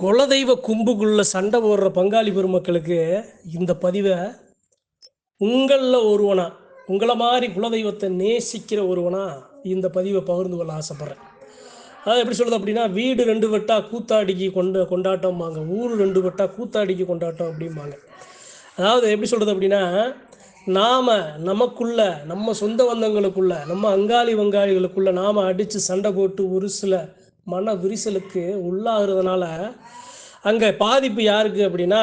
குலதெய்வ கும்புக்குள்ள சண்டை போடுற பங்காளி பெருமக்களுக்கு இந்த பதிவை உங்களில் ஒருவனா உங்களை மாதிரி குலதெய்வத்தை நேசிக்கிற ஒருவனா இந்த பதிவை பகிர்ந்து கொள்ள ஆசைப்பட்றேன். அதாவது எப்படி சொல்கிறது அப்படின்னா வீடு ரெண்டு வட்டா கூத்தாடிக்கு கொண்டு கொண்டாட்டம்பாங்க. ஊர் ரெண்டு வட்டா கூத்தாடிக்கு கொண்டாட்டம் அப்படிம்பாங்க. அதாவது எப்படி சொல்கிறது அப்படின்னா நாம் நமக்குள்ள நம்ம சொந்த பந்தங்களுக்குள்ள நம்ம அங்காளி வங்காளிகளுக்குள்ள நாம் அடித்து சண்டை போட்டு ஒரு சில மன விரிசலுக்கு உள்ளாகிறதுனால அங்கே பாதிப்பு யாருக்கு அப்படின்னா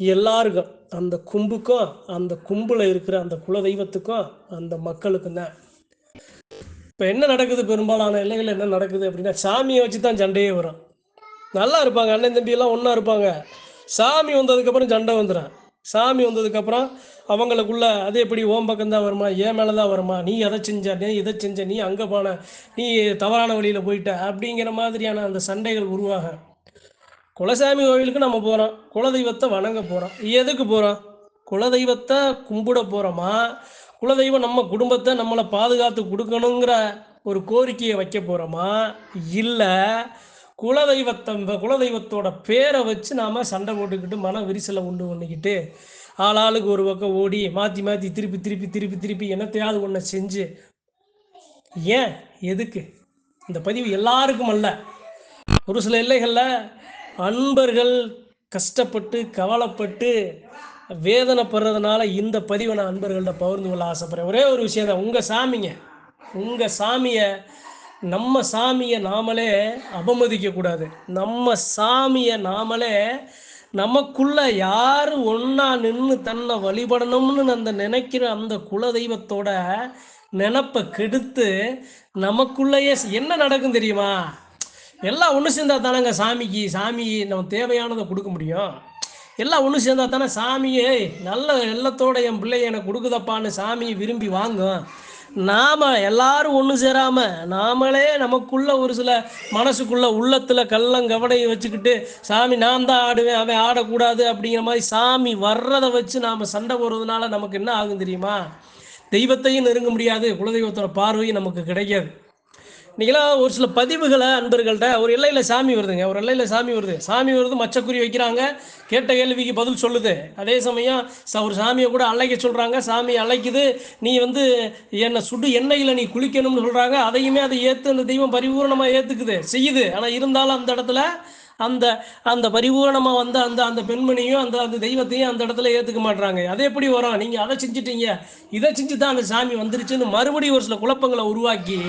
எல்லாருக்கும். அந்த கும்புக்கும் அந்த கும்பில் இருக்கிற அந்த குலதெய்வத்துக்கும் அந்த மக்களுக்கும் தான். இப்போ என்ன நடக்குது பெரும்பாலான எல்லைகள் என்ன நடக்குது அப்படின்னா சாமியை வச்சு தான் சண்டையே வரும். நல்லா இருப்பாங்க அண்ணன் தம்பி எல்லாம் ஒன்றா இருப்பாங்க. சாமி வந்ததுக்கப்புறம் சண்டை வந்துடும் சாமி வந்ததுக்கப்புறம் அவங்களுக்குள்ள அது எப்படி ஓம் பக்கம்தான் வருமா? ஏன் மேலே தான் வருமா? நீ அதை செஞ்ச? நீ இதை செஞ்ச? நீ அங்கே போன? நீ தவறான வழியில் போயிட்ட? அப்படிங்கிற மாதிரியான அந்த சண்டைகள் உருவாக. குலசாமி கோவிலுக்கு நம்ம போகிறோம் குலதெய்வத்தை வணங்க போகிறோம் எதுக்கு போகிறோம் குலதெய்வத்தை கும்பிட போகிறோமா குலதெய்வம் நம்ம குடும்பத்தை நம்மளை பாதுகாத்து கொடுக்கணுங்கிற ஒரு கோரிக்கையை வைக்க போகிறோமா இல்லை குலதெய்வத்தை குலதெய்வத்தோட பேரை வச்சு நாம் சண்டை போட்டுக்கிட்டு மன விரிசலை உண்டு பண்ணிக்கிட்டு ஆளாளுக்கு ஒரு பக்கம் ஓடி மாற்றி மாற்றி திருப்பி திருப்பி திருப்பி திருப்பி என்னத்தையாவது ஒன்றை செஞ்சு. ஏன்? எதுக்கு? இந்த பதிவு எல்லாருக்கும் அல்ல. ஒரு சில எல்லைகளில் அன்பர்கள் கஷ்டப்பட்டு கவலைப்பட்டு வேதனைப்படுறதுனால இந்த பதிவை நான் அன்பர்கள்ட்ட பகிர்ந்து கொள்ள ஆசைப்படுறேன். ஒரே ஒரு விஷயம் தான் உங்கள் சாமிங்க உங்கள் சாமியை நம்ம சாமியை நாமளே அவமதிக்கக்கூடாது. நம்ம சாமியை நாமளே நமக்குள்ள யார் ஒன்றா நின்று தன்னை வழிபடணும்னு அந்த நினைக்கிற அந்த குலதெய்வத்தோட நினப்பை கெடுத்து நமக்குள்ளேயே என்ன நடக்கும் தெரியுமா? எல்லாம் ஒன்று சேர்ந்தா தானேங்க சாமிக்கு சாமி நம்ம தேவையானதை கொடுக்க முடியும். எல்லாம் ஒன்று சேர்ந்தா தானே சாமியே நல்ல எல்லத்தோட என் பிள்ளைய எனக்கு கொடுக்குதப்பான்னு சாமியை விரும்பி வாங்கும். நாம் எல்லாரும் ஒன்று சேராமல் நாமளே நமக்குள்ள ஒரு சில மனசுக்குள்ள உள்ளத்தில் கள்ளம் கவடையை வச்சுக்கிட்டு சாமி நான் தான் ஆடுவேன் அவன் ஆடக்கூடாது அப்படிங்கிற மாதிரி சாமி வர்றதை வச்சு நாம் சண்டை போடுறதுனால நமக்கு என்ன ஆகும் தெரியுமா? தெய்வத்தையும் நெருங்க முடியாது குலதெய்வத்தோட பார்வையும் நமக்கு கிடைக்காது. இன்றைக்கெல்லாம் ஒரு சில பதிவுகளை அன்பர்கள்ட்ட ஒரு எல்லையில் சாமி வருதுங்க ஒரு எல்லையில் சாமி வருது. சாமி வருது மச்சக்குறி வைக்கிறாங்க கேட்ட கேள்விக்கு பதில் சொல்லுது. அதே சமயம் ஒரு சாமியை கூட அழைக்க சொல்கிறாங்க சாமி அழைக்குது நீ வந்து என்னை சுடு எண்ணெயில் நீ குளிக்கணும்னு சொல்கிறாங்க அதையுமே அதை ஏற்று அந்த தெய்வம் பரிபூர்ணமாக ஏற்றுக்குது செய்யுது. ஆனால் இருந்தாலும் அந்த இடத்துல அந்த அந்த பரிபூரணமாக வந்த அந்த அந்த பெண்மணியும் அந்த அந்த தெய்வத்தையும் அந்த இடத்துல ஏற்றுக்க மாட்றாங்க. அதை எப்படி வரும்? நீங்கள் அதை செஞ்சிட்டீங்க இதை செஞ்சு தான் அந்த சாமி வந்துருச்சுன்னு மறுபடியும் ஒரு சில குழப்பங்களை உருவாக்கி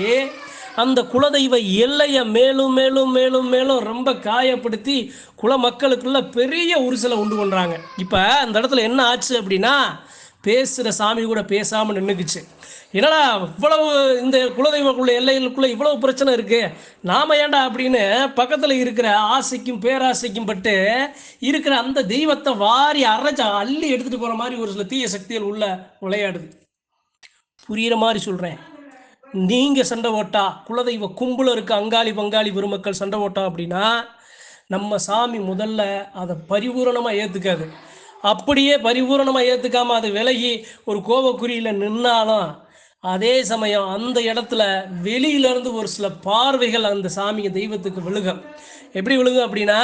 அந்த குலதெய்வ எல்லையை மேலும் மேலும் மேலும் மேலும் ரொம்ப காயப்படுத்தி குல மக்களுக்குள்ள பெரிய உரிசலை உண்டு பண்ணுறாங்க இப்போ அந்த இடத்துல என்ன ஆச்சு அப்படின்னா பேசுகிற சாமி கூட பேசாமல் நின்றுக்குச்சு என்னடா இவ்வளவு இந்த குலதெய்வக்குள்ள எல்லைகளுக்குள்ள இவ்வளவு பிரச்சனை இருக்குது நாம ஏன்டா அப்படின்னு பக்கத்தில் இருக்கிற ஆசைக்கும் பேராசைக்கும் பட்டு இருக்கிற அந்த தெய்வத்தை வாரி அரைச்சா அள்ளி எடுத்துகிட்டு போகிற மாதிரி ஒரு சில தீய சக்திகள் உள்ள விளையாடுது. புரியிற மாதிரி சொல்கிறேன் நீங்க சண்டை ஓட்டா குலதெய்வ கும்பல இருக்க அங்காளி பங்காளி பெருமக்கள் சண்டை ஓட்டா அப்படின்னா நம்ம சாமி முதல்ல அதை பரிபூரணமாக ஏற்றுக்காது அப்படியே பரிபூரணமாக ஏற்றுக்காமல் அது விலகி ஒரு கோபக்குறியில் நின்னாலும் அதே சமயம் அந்த இடத்துல வெளியிலேருந்து ஒரு சில பார்வைகள் அந்த சாமியை தெய்வத்துக்கு விழுகும். எப்படி விழுகும் அப்படின்னா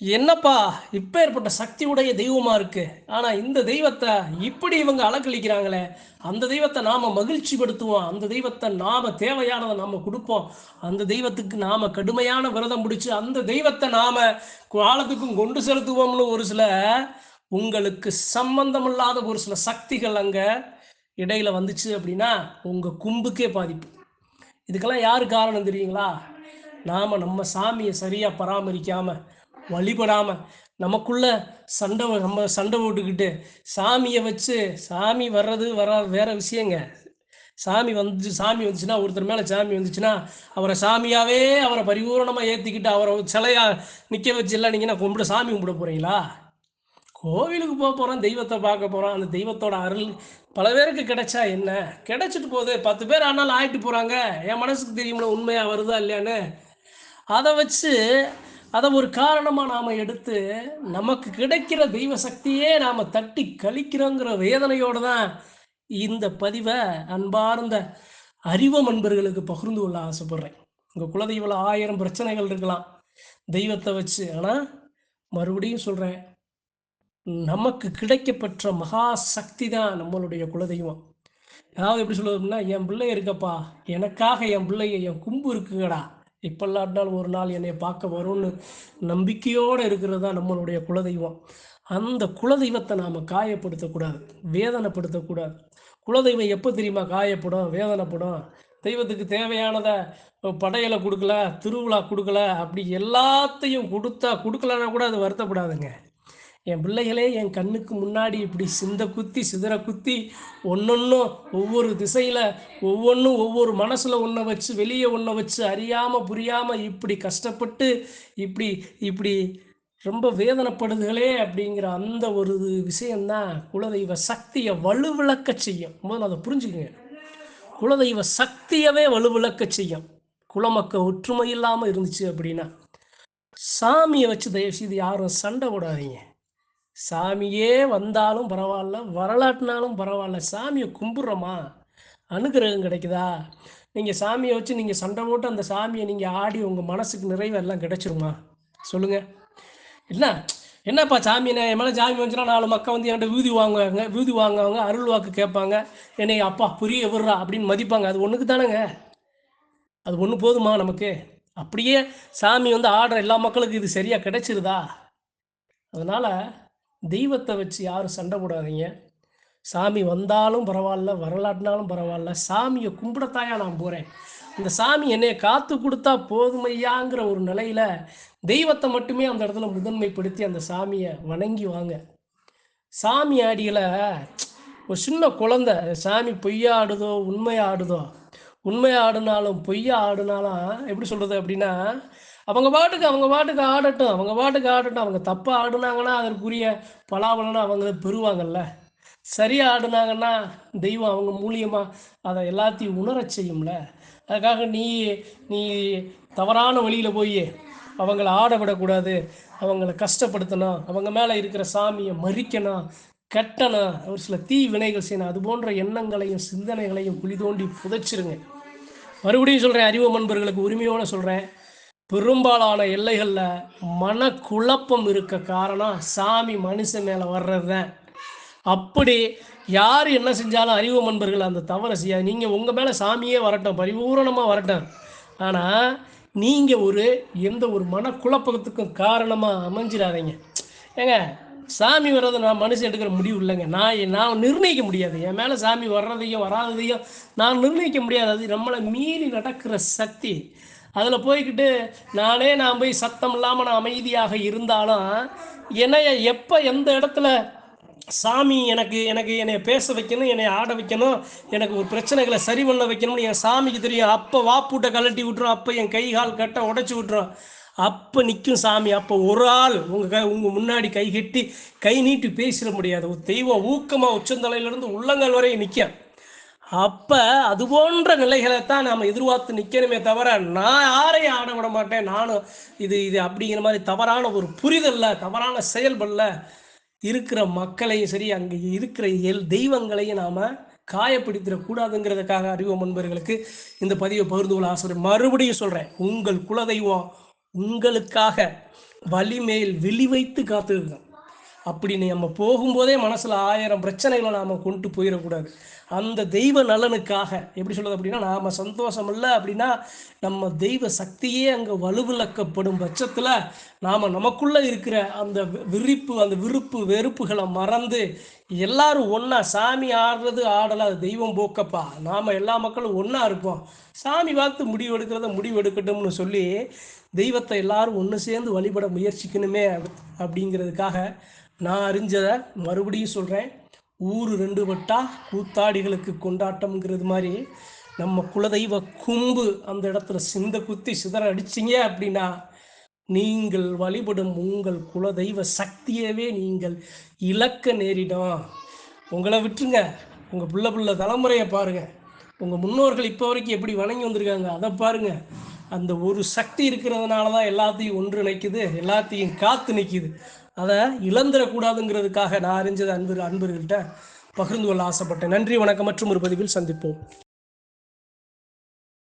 என்னப்பா இப்போ ஏற்பட்ட சக்தி உடைய தெய்வமா இருக்கு? ஆனா இந்த தெய்வத்தை இப்படி இவங்க அலக்களிக்கிறாங்களே அந்த தெய்வத்தை நாம மகிழ்ச்சி படுத்துவோம் அந்த தெய்வத்தை நாம தேவையானதை நாம கொடுப்போம். அந்த தெய்வத்துக்கு நாம கடுமையான விரதம் பிடிச்சு அந்த தெய்வத்தை நாம காலத்துக்கும் கொண்டு செலுத்துவோம்னு ஒரு சில உங்களுக்கு சம்பந்தமில்லாத ஒரு சில சக்திகள் அங்க இடையில வந்துச்சு அப்படின்னா உங்க கும்புக்கே பாதிப்பு. இதுக்கெல்லாம் யார் காரணம் தெரியுங்களா? நாம நம்ம சாமியை சரியா பராமரிக்காம வழிபடாம நமக்குள்ள சண்டை நம்ம சண்டை போட்டுக்கிட்டு சாமியை வச்சு சாமி வர்றது வரா வேற விஷயங்க. சாமி வந்து சாமி வந்துச்சுன்னா ஒருத்தர் மேலே சாமி வந்துச்சுன்னா அவரை சாமியாவே அவரை பரிபூரணமாக ஏற்றிக்கிட்டு அவரை சிலையா நிற்க வச்சு இல்லை நீங்கள் நான் கும்பிட சாமி கும்பிட போகிறீங்களா கோவிலுக்கு போக போகிறோம் தெய்வத்தை பார்க்க போகிறோம் அந்த தெய்வத்தோட அருள் பல பேருக்கு கிடைச்சா என்ன? கிடைச்சிட்டு போகுது. பத்து பேர் ஆனாலும் ஆயிட்டு போகிறாங்க என் மனசுக்கு தெரியும்ல உண்மையாக வருதா இல்லையான்னு. அதை வச்சு அதை ஒரு காரணமாக நாம் எடுத்து நமக்கு கிடைக்கிற தெய்வ சக்தியே நாம் தட்டி கழிக்கிறோங்கிற வேதனையோடு தான் இந்த பதிவை அன்பார்ந்த அறிவம் அன்பர்களுக்கு பகிர்ந்து கொள்ள ஆசைப்படுறேன். உங்கள் குலதெய்வில் ஆயிரம் பிரச்சனைகள் இருக்கலாம். தெய்வத்தை வச்சு. ஆனால் மறுபடியும் சொல்கிறேன் நமக்கு கிடைக்கப்பெற்ற மகா சக்தி தான் நம்மளுடைய குலதெய்வம். அதாவது எப்படி சொல்லுவதுன்னா என் பிள்ளை இருக்கப்பா. எனக்காக என் பிள்ளைய என் கும்பு இருக்குங்கடா. இப்பல்லாட்டால் ஒரு நாள் என்னை பார்க்க வரும்னு நம்பிக்கையோடு இருக்கிறது தான் நம்மளுடைய குலதெய்வம். அந்த குலதெய்வத்தை நாம் காயப்படுத்தக்கூடாது வேதனைப்படுத்தக்கூடாது. குலதெய்வம் எப்போ தெரியுமா காயப்படும் வேதனைப்படும்? தெய்வத்துக்கு தேவையானதை படையலை கொடுக்கல திருவிழா கொடுக்கல அப்படி எல்லாத்தையும் கொடுத்தா கொடுக்கலன்னா கூட அது வருத்தப்படாதுங்க. என் பிள்ளைகளே என் கண்ணுக்கு முன்னாடி இப்படி சிந்த குத்தி சிதற குத்தி ஒன்றொன்றும் ஒவ்வொரு திசையில் ஒவ்வொன்றும் ஒவ்வொரு மனசில் ஒன்றை வச்சு வெளியே ஒன்றை வச்சு அறியாமல் புரியாமல் இப்படி கஷ்டப்பட்டு இப்படி இப்படி ரொம்ப வேதனைப்படுதுகளே அப்படிங்கிற அந்த ஒரு விஷயந்தான் குலதெய்வ சக்தியை வலுவிளக்க செய்யும். முதல்ல அதை புரிஞ்சுக்கங்க. குலதெய்வ சக்தியவே வலுவிளக்க செய்யும். குலமக்க ஒற்றுமை இல்லாமல் இருந்துச்சு அப்படின்னா சாமியை வச்சு தயவு செய்து யாரும் சண்டை போடாதீங்க. சாமியே வந்தாலும் பரவாயில்ல வரலாற்றுனாலும் பரவாயில்ல சாமியை கும்பிட்றோமா? அனுகிரகம் கிடைக்குதா? நீங்கள் சாமியை வச்சு நீங்கள் சண்டை போட்டு அந்த சாமியை நீங்கள் ஆடி உங்கள் மனசுக்கு நிறைவெல்லாம் கிடைச்சிருமா? சொல்லுங்கள் என்ன? என்னப்பா சாமி நான் என் மேலே சாமி வந்துச்சுன்னா நாலு மக்கள் வந்து என்கிட்ட வீதி வாங்குவாங்க வீதி வாங்குவாங்க அருள் வாக்கு கேட்பாங்க. என்னை அப்பா புரிய விடுறா அப்படின்னு மதிப்பாங்க. அது ஒன்றுக்கு தானேங்க. அது ஒன்று போதுமா நமக்கு? அப்படியே சாமி வந்து ஆடுற எல்லா மக்களுக்கும் இது சரியாக கிடைச்சிருதா? அதனால் தெய்வத்தை வச்சு யாரும் சண்டை போடாதீங்க. சாமி வந்தாலும் பரவாயில்ல வரலாட்டினாலும் பரவாயில்ல. சாமியை கும்பிடத்தாயா நான் போகிறேன் இந்த சாமி என்னைய காத்து கொடுத்தா போதுமையாங்கிற ஒரு நிலையில் தெய்வத்தை மட்டுமே அந்த இடத்துல முதன்மைப்படுத்தி அந்த சாமியை வணங்கி வாங்க. சாமி ஆடியில் ஒரு சின்ன குழந்தை சாமி பொய்யா ஆடுதோ உண்மையா ஆடுதோ? உண்மையா ஆடுனாலும் பொய்யா ஆடுனாலும் எப்படி சொல்கிறது அப்படின்னா அவங்க பாட்டுக்கு அவங்க பாட்டுக்கு ஆடட்டும் அவங்க பாட்டுக்கு ஆடட்டும். அவங்க தப்பாக ஆடுனாங்கன்னா அதற்குரிய பலாபலனை அவங்க பெறுவாங்கல்ல. சரியாக ஆடுனாங்கன்னா தெய்வம் அவங்க மூலியமாக அதை எல்லாத்தையும் உணரச் செய்யும்ல. அதுக்காக நீ நீ தவறான வழியில் போய் அவங்கள ஆட விடக்கூடாது. அவங்கள கஷ்டப்படுத்தணும். அவங்க மேலே இருக்கிற சாமியை மறிக்கணும். கட்டணும். ஒரு சில தீ வினைகள் செய்யணும். அது போன்ற எண்ணங்களையும் சிந்தனைகளையும் குழி தோண்டி புதைச்சிருங்க. மறுபடியும் சொல்கிறேன் அறிவு நண்பர்களுக்கு உரிமையோடு சொல்கிறேன் பெரும்பாலான எல்லைகளில் மனக்குழப்பம் இருக்க காரணம் சாமி மனுஷன் மேலே வர்றது தான் அப்படி யார் என்ன செஞ்சாலும் அறிவு நண்பர்கள் அந்த தவறை செய்யாது. நீங்கள் உங்கள் மேலே சாமியே வரட்டும் பரிபூரணமாக வரட்டும். ஆனால் நீங்கள் ஒரு எந்த ஒரு மனக்குழப்பத்துக்கும் காரணமாக அமைஞ்சிடாதீங்க. ஏங்க சாமி வர்றது நான் மனுஷன் எடுக்கிற முடிவு இல்லைங்க. நான் நான் நிர்ணயிக்க முடியாது. என் மேலே சாமி வர்றதையும் வராததையும் நான் நிர்ணயிக்க முடியாது. அது நம்மளை மீறி நடக்கிற சக்தி. அதில் போய்கிட்டு நானே நான் போய் சத்தம் இல்லாமல் நான் அமைதியாக இருந்தாலும் என்னைய எப்போ எந்த இடத்துல சாமி எனக்கு எனக்கு என்னை பேச வைக்கணும் என்னை ஆட வைக்கணும் எனக்கு ஒரு பிரச்சனைகளை சரி பண்ண வைக்கணும்னு என் சாமிக்கு தெரியும். அப்போ வாப்பூட்டை கழட்டி விட்டுரும் அப்போ என் கை கால் கட்ட உடச்சி விட்டுரும். அப்போ நிற்கும் சாமி அப்போ ஒரு ஆள் உங்கள் க உங்கள் முன்னாடி கை கட்டி கை நீட்டி பேசிட முடியாது. ஒரு தெய்வம் ஊக்கமாக உச்சந்தலையிலேருந்து உள்ளங்கள் வரையும் நிற்கும் அப்போ அது போன்ற நிலைகளை தான் நாம் எதிர்பார்த்து நிற்கணுமே தவிர நான் யாரையும் ஆட விட மாட்டேன். நானும் இது இது அப்படிங்கிற மாதிரி தவறான ஒரு புரிதலில் தவறான செயல்படல இருக்கிற மக்களையும் சரி அங்கே இருக்கிற எல் தெய்வங்களையும் நாம் காயப்படுத்திடக்கூடாதுங்கிறதுக்காக அறிவு நண்பர்களுக்கு இந்த பதிவை பகிர்ந்து கொள்ள ஆசை மறுபடியும் சொல்கிறேன் உங்கள் குலதெய்வம் உங்களுக்காக வலிமேல் வெளி வைத்து காத்திருக்கோம் அப்படின்னு நம்ம போகும்போதே மனசில் ஆயிரம் பிரச்சனைகளை நாம் கொண்டு போயிடக்கூடாது. அந்த தெய்வ நலனுக்காக எப்படி சொல்கிறது அப்படின்னா நாம் சந்தோஷம் இல்லை அப்படின்னா நம்ம தெய்வ சக்தியே அங்கே வலுவிழக்கப்படும் பட்சத்தில் நாம் நமக்குள்ளே இருக்கிற அந்த விரிப்பு அந்த விருப்பு வெறுப்புகளை மறந்து எல்லாரும் ஒன்றா சாமி ஆடுறது ஆடலை அது தெய்வம் போக்கப்பா. நாம் எல்லா மக்களும் ஒன்றா இருப்போம். சாமி பார்த்து முடிவு எடுக்கிறத முடிவு எடுக்கட்டும்னு சொல்லி தெய்வத்தை எல்லாரும் ஒன்று சேர்ந்து வழிபட முயற்சிக்கணுமே அப்படிங்கிறதுக்காக நான் அறிஞ்சதை மறுபடியும் சொல்கிறேன் ஊர் ரெண்டு பட்டா கூத்தாடிகளுக்கு கொண்டாட்டம்ங்கிறது மாதிரி நம்ம குலதெய்வ கும்பு அந்த இடத்துல சிந்த குத்தி சிதற அடிச்சிங்க அப்படின்னா நீங்கள் வழிபடும் உங்கள் குலதெய்வ சக்தியவே நீங்கள் இழக்க நேரிடும். உங்களை விட்டுருங்க. உங்கள் பிள்ளை பிள்ளை தலைமுறையை பாருங்கள் உங்கள் முன்னோர்கள் இப்போ வரைக்கும் எப்படி வணங்கி வந்திருக்காங்க அதை பாருங்கள் அந்த ஒரு சக்தி இருக்கிறதுனால தான் எல்லாத்தையும் ஒன்றிணைக்குது எல்லாத்தையும் காத்து நிற்கிது அதை இழந்துடக்கூடாதுங்கிறதுக்காக நான் அறிஞ்சது அன்பு அன்பர்கள்ட்ட பகிர்ந்து கொள்ள ஆசைப்பட்டேன். நன்றி வணக்கம் மற்றும் ஒரு பதிவில் சந்திப்போம்.